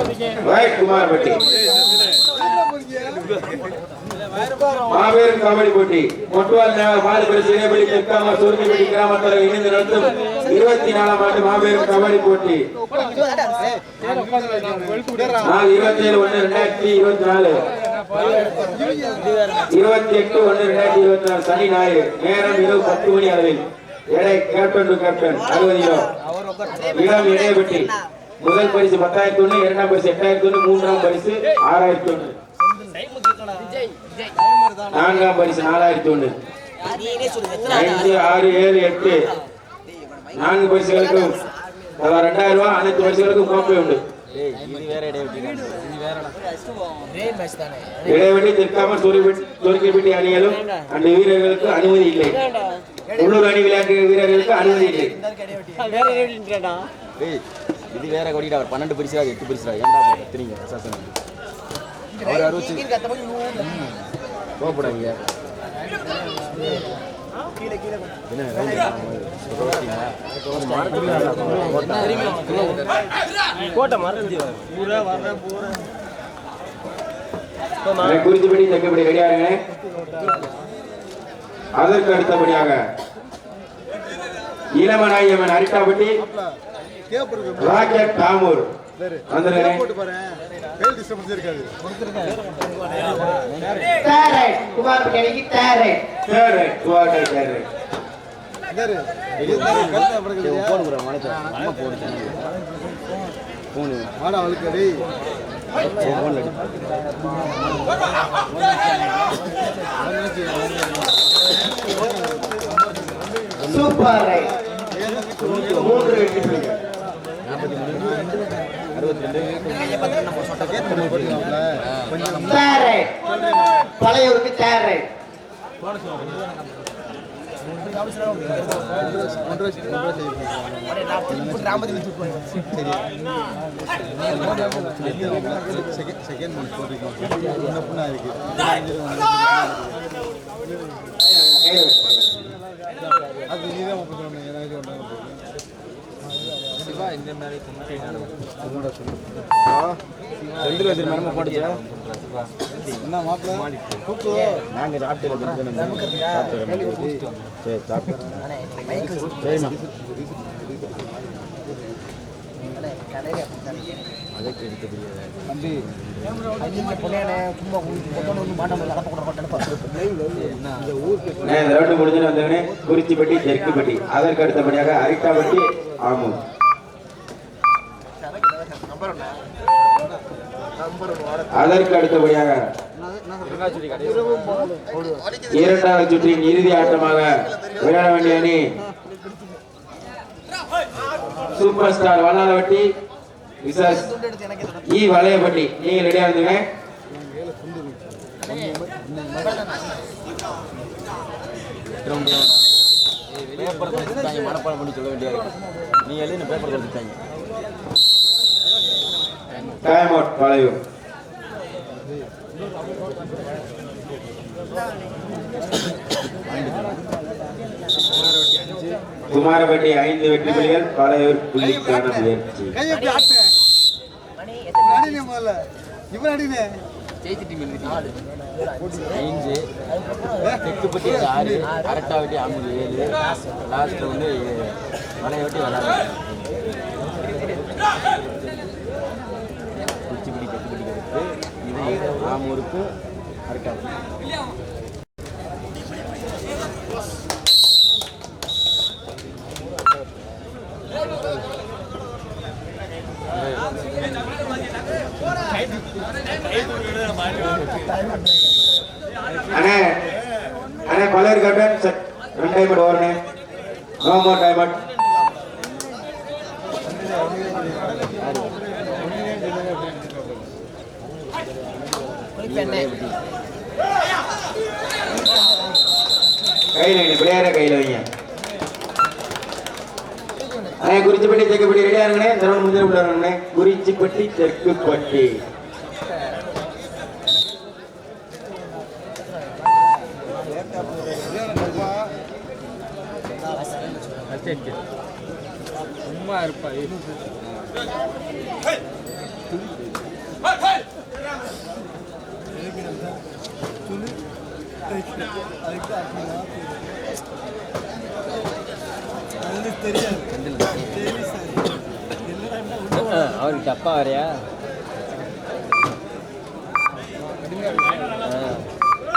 Right Kumarapatti. மாபெரும் comedy போட்டி. மொட்டுவால் நகர் மாலுபுரி சிறைப்படி தெற்காம சூரியப்பட்டி கிராமத்தில் இணைந்து நடத்தும் இருபத்தி நாலாம் ஆண்டு மாபெரும் கபடி போட்டி. நாள் இருபத்தி ஏழு ஒன்று ரெண்டாயிரத்தி இருபத்தி நாலு இருபத்தி எட்டு ஒன்று ரெண்டாயிரத்தி இருபத்தி நாலு சனி ஞாயிறு. நேரம் இரவு பத்து மணி அளவில். எடை கேப்டன் டு கேப்டன் அறுபது கிலோ. இளம் இடையப்பட்டி. முதல் பரிசு பத்தாயிரத்தி ஒண்ணு இரண்டாம் பரிசு எட்டாயிரத்தி ஒண்ணு மூன்றாம் பரிசு ஆறாயிரத்தி ஒண்ணு. நான்காம் பரிசு நாலாயிரத்தி ஒண்ணு. ஐந்து ஆறு ஏழு எட்டு. நான்கு பரிசுகளுக்கும் அதான் ரெண்டாயிரம் ரூபாய் அனைத்து பரிசுகளுக்கும் கோப்பை உண்டு. இடைவெளி நிற்காமல் சொருக்கிப்பட்டி அணிகளும் அந்த வீரர்களுக்கு அனுமதி இல்லை. உள்ளூர் அணி விளையாட்டு வீரர்களுக்கு அனுமதி இல்லை. இது வேற கொடிடா அவர் பன்னெண்டு பரிசா அது எட்டு பரிசா ஏன்டா எத்தனைங்க சாசனம் அவர் அறுபத்தி என்ன கோட்டை மறந்து குறித்துப்படி தெற்குப்படி ரெடியாருங்க அதற்கு அடுத்தபடியாக இளமநாயகமன் அரிட்டாப்பட்டி ராக்கெட் தாமூர். வந்துருங்க. தேரைட் குமார் அணிக்கு தேரைட் சரி துவாட்டை சரி போன் கூட மனசா அம்மா போடுச்சு போனு போன் அடி சூப்பர் ரைட் மூன்று வெற்றி புள்ளிகள் தேரைட் பழையூருக்கு தேரைட் ரெண்டு பேர் மரமா என்ன மாப்பிள்ள சாப்பிட்டு சரி சாப்பிட்டு சரிம்மா இந்த ரோட்டு முடிஞ்சு வந்தவனே குறிச்சிப்பட்டி தெற்குப்பட்டி அதற்கு அடுத்தபடியாக அரிட்டாப்பட்டி ஆமூர். அதற்கு அடுத்தபடியாக இரண்டாவது சுற்றின் இறுதி ஆட்டமாக விளையாட வேண்டிய அணி சூப்பர் ஸ்டார் வல்லாளவட்டி விசஸ் இ வளையப்பட்டி. நீங்க ரெடியா இருந்துங்க? மனப்பாடம் பண்ணி சொல்ல வேண்டிய நீ எழுதி பேப்பர் கொடுத்துட்டாங்க டைம் அவுட் வளையும் குமாரபட்டி ஐந்து வெற்றி புலிகள் பழையூர் புள்ளிக்கான முயற்சி ஐந்து தெக்குப்பட்டி ஆறு அரட்டாவட்டி ஐம்பது ஏழு லாஸ்ட் வந்து மலையவட்டி விளாடு குச்சிப்பிடி தெக்குப்பட்டி கருத்து ஆமூருக்கு அண்ணே அண்ணே பழையூர் கேப்டன் செட் ரெண்டு டைம் ஓவர்ண்ணே நோ மோர் டைம் அவுட் கையில் வைங்க பிள்ளையார கையில் வைங்க. அண்ணே குறிச்சிப்பட்டி தெற்குப்பட்டி ரெடியா இருங்கண்ணே. தரவன் முந்திர உள்ள இருங்கண்ணே குறிச்சிப்பட்டி தெற்குப்பட்டி சும்மா இருப்பா அவருக்கு தப்பா வரையா?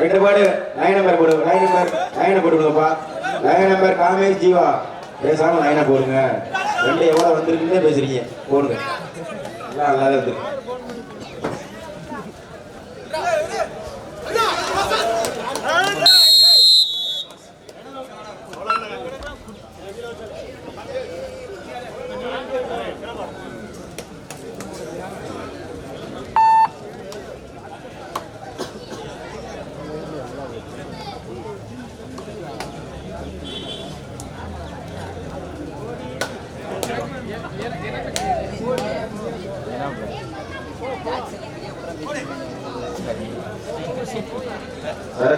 ரெண்டு பாடு. லைன் நம்பர் போடு. லைன் நம்பர் லைனை போட்டுவிடுங்கப்பா லைன் நம்பர் காமேஷ் ஜீவா. பேசாம லைனை போடுங்க. ரெண்டு எவ்வளோ வந்திருக்குன்னே பேசுறீங்க. போடுங்க. எல்லாம் நல்லா தான் இருக்கு.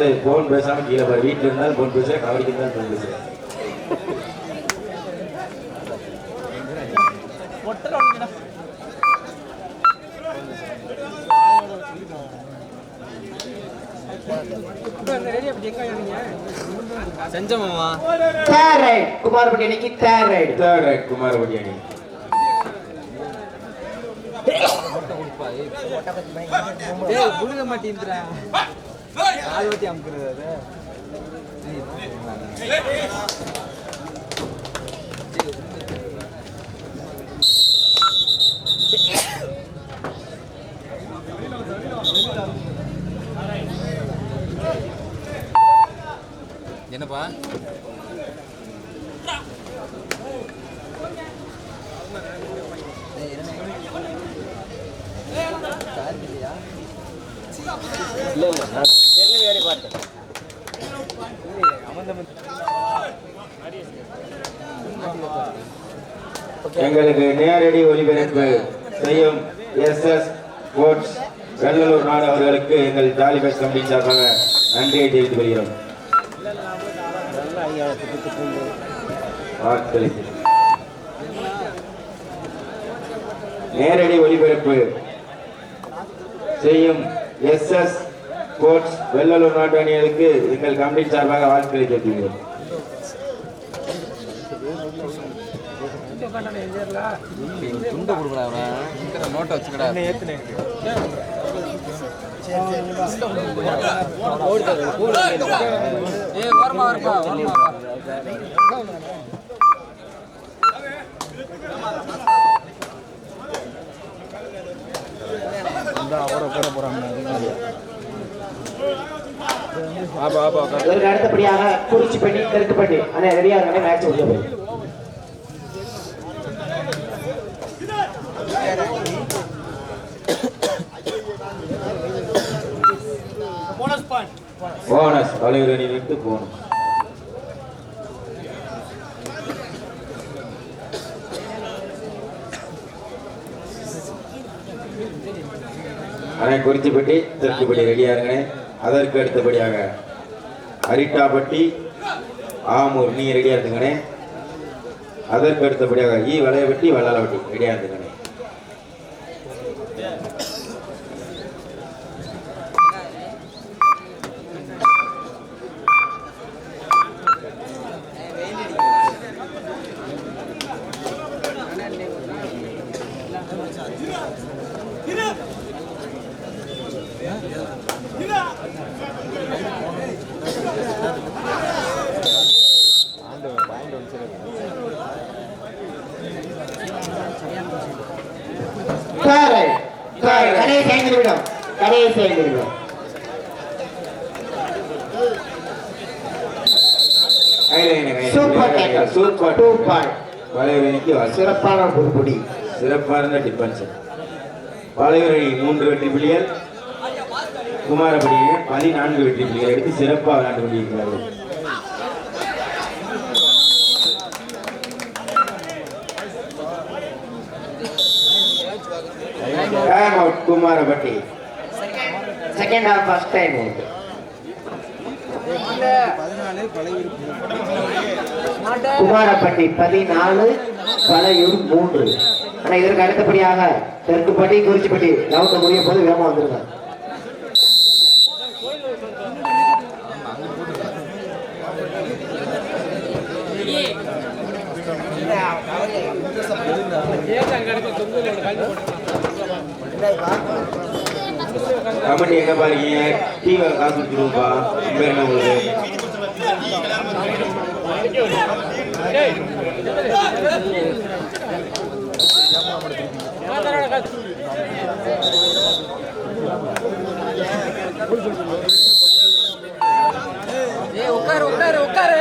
சரத்து போன் பேசாம கீழே பாரு வீட்டுல இருந்தாலும் போன் பேசுறேன் கவலைக்கு இருந்தாலும் போன் செஞ்சமாமா தேர்ட் ரைட் குமாரப்பட்டி அணிக்கு third right third right Kumarapadi அணி ஏய் புழுக கால் வட்டி அமுக்குறது அது நான் தெரியல பார்த்தேன் எங்களுக்கு நேரடி ஒளிபரப்பு செய்யும் எஸ் எஸ் ஸ்போர்ட்ஸ் வெள்ளலூர் நாடு அவர்களுக்கு எங்கள் ஜாலிபேஸ் கம்பெனி சார்பாக நன்றியை தெரிவித்துக் கொள்கிறோம். நேரடி ஒளிபரப்பு செய்யும் எஸ் எஸ் ஸ்போர்ட்ஸ் வெள்ளலூர் நாட்டு அணிகளுக்கு எங்கள் கமிட்டி சார்பாக வாழ்த்துக்களை தெரிவிக்கிறோம் துண்டை கொடுக்கடா அவன் நோட்டை வச்சுக்கடா ஏய் வரமா வரப்பா வரமா ஆபா ஆபா இதற்கு அடுத்தபடியாக குறிச்சிப்பட்டி தெற்குப்பட்டி அண்ணே ரெடியா இருக்கானே மேட்ச் முடிய போய் போனஸ் தலைவர் அணியிலிருந்து போனஸ் அணை குறிச்சிப்பட்டி திருச்சிப்பட்டி ரெடியா அதற்கு அடுத்தபடியாக அரிட்டாப்பட்டி ஆமூர் நீ ரெடியா இருந்துங்கண்ணே அதற்கு அடுத்தபடியாக ஈ வளையப்பட்டி வல்லாலப்பட்டி ரெடியா இருந்துங்கண்ணே Get up! Super tackle super two point வளைவரணிக்கு வாழ்த்து சிறப்பான புதுப்புடி. சிறப்பான டிஃபென்ஸ். வளைவரணி மூன்று வெற்றி புள்ளிகள். குமாரபடியை பதினான்கு வெற்றி புள்ளிகள் எடுத்து சிறப்பாக விளையாண்டு கொண்டிருக்கிறார்கள். Time out Kumarapatti. Second half first time out Kumarapatti பதினாலு பழையூர் மூன்று. ஆனா இதற்கு அடுத்தபடியாக தெற்குப்பட்டி குறிச்சிப்பட்டி ரவுண்ட் முடியும் போது வேகமா வந்துருங்க கமெண்ட் எங்க பாருங்க? டிவி காசு கொடுத்துருப்பா பேர் என்ன உங்களுக்கு ஏய் உட்காரு உட்காரு உட்காரு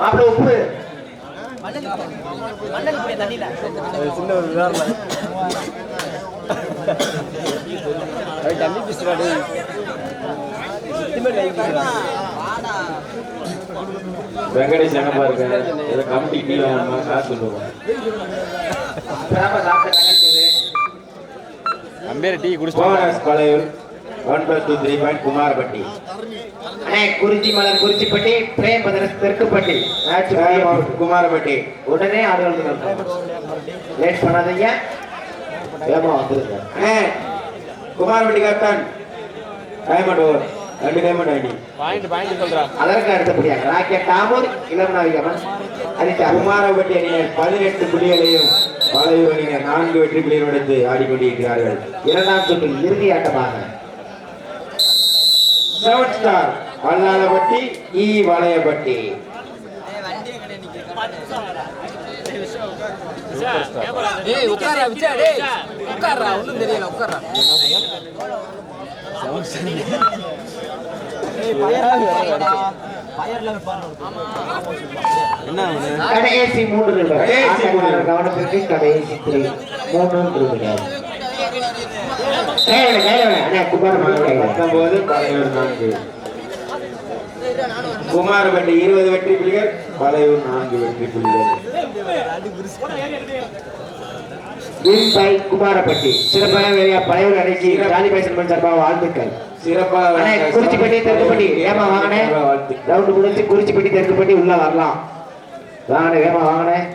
மாப்பிள்ள உப்பு. மண்ணல் இப்படி தண்ணில தண்ணி பிடிச்சிடாடு வெங்கடேஷ் எங்க பாருங்க ஏதோ கமிட்டி கீழே வாங்கணுமா, காசு சொல்லுவோம் சிறப்பா சாப்பிட்ட தங்கச்சோறு. அம்பேர் டீ bonus Palaiyur one plus two three point Kumarapatti அண்ணே குறிச்சி மலர் குறிச்சிப்பட்டி பிரேம் பதரஸ் தெற்குப்பட்டி. குமாரப்பட்டி உடனே ஆடுகள் லேட் பண்ணாதீங்க. வேகமா வந்துருங்க. அண்ணே குமாரப்பட்டி கேப்டன் டைமண்ட் ஓவர் ரெண்டு டைமண்ட் ஆகி பாயிண்ட் பாயிண்ட் சொல்றா. அதற்கு அடுத்தபடியாக ராக்கெட் தாமூர் இளம் நாவிகமன் அனிதா குமாரப்பட்டி அணியினர் பதினெட்டு புள்ளிகளையும் பழையூர் அணியினர் நான்கு வெற்றி புள்ளிகள் எடுத்து ஆடிக்கொண்டிருக்கிறார்கள். இரண்டாம் சுற்றில் இறுதி ஆட்டமாக செவன் ஸ்டார் வல்லாளப்பட்டி இ வளையப்பட்டி. ஏய் உட்காரா விச்சா டேய். உட்கார்றா ஒண்ணும் தெரியல உட்கார்றா. என்ன அவனு கடைசி மூன்று கடைசி மூன்று கவனத்திற்கு கடைசி மூன்று நிமிடம் கையில கையில அண்ணே குமாரப்பட்டி கையில பத்தொன்பது பழையூர் நான்கு. இருபது வெற்றி புள்ளிகள் பழையூர் நான்கு வெற்றி புள்ளிகள் குமாரப்பட்டி. சிறப்பான வேலையா பழைய அடைச்சி ஜாலி பேசன் சார்பாக வாழ்த்துக்கள். சிறப்பாக குறிச்சிப்பட்டி தெற்குப்பட்டி. ஏமா வாங்கினேன் ரவுண்டு முடிச்சு குறிச்சிப்பட்டி தெற்குப்பட்டி உள்ள வரலாம். வாங்கினே வேமா வாங்கினேன்